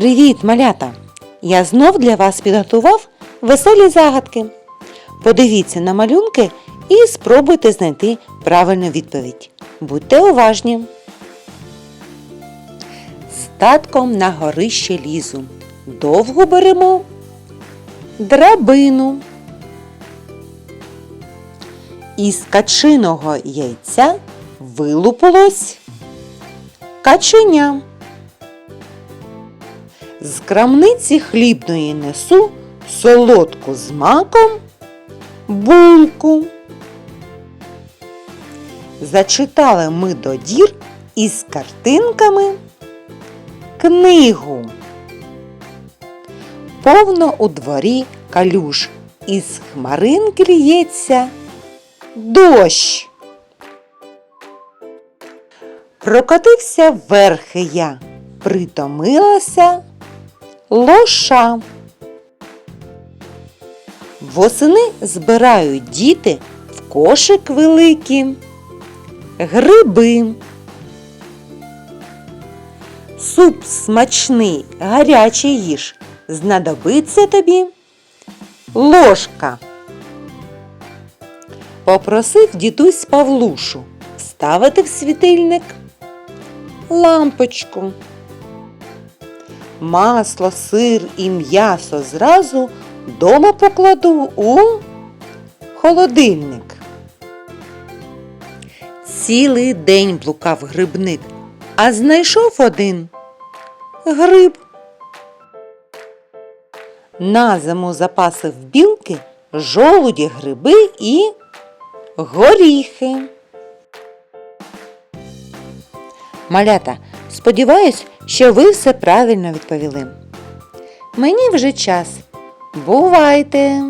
Привіт, малята! Я знов для вас підготував веселі загадки. Подивіться на малюнки і спробуйте знайти правильну відповідь. Будьте уважні. Статком на горище лізу. Довго беремо драбину. Із качиного яйця вилупилось каченя. З крамниці хлібної несу солодку з маком булку. Зачитали ми до дір із картинками книгу. Повно у дворі калюж, із хмаринки лється дощ. Прокотився верхи я, притомилася лоша. Восени збирають діти в кошик великий гриби. Суп смачний, гарячий їж. Знадобиться тобі ложка. Попросив дідусь Павлушу вставити в світильник лампочку. Масло, сир і м'ясо зразу дома покладу у холодильник. Цілий день блукав грибник, а знайшов один гриб. На зиму запасив білки, жолуді, гриби і горіхи. Малята, сподіваюсь, що ви все правильно відповіли. Мені вже час. Бувайте!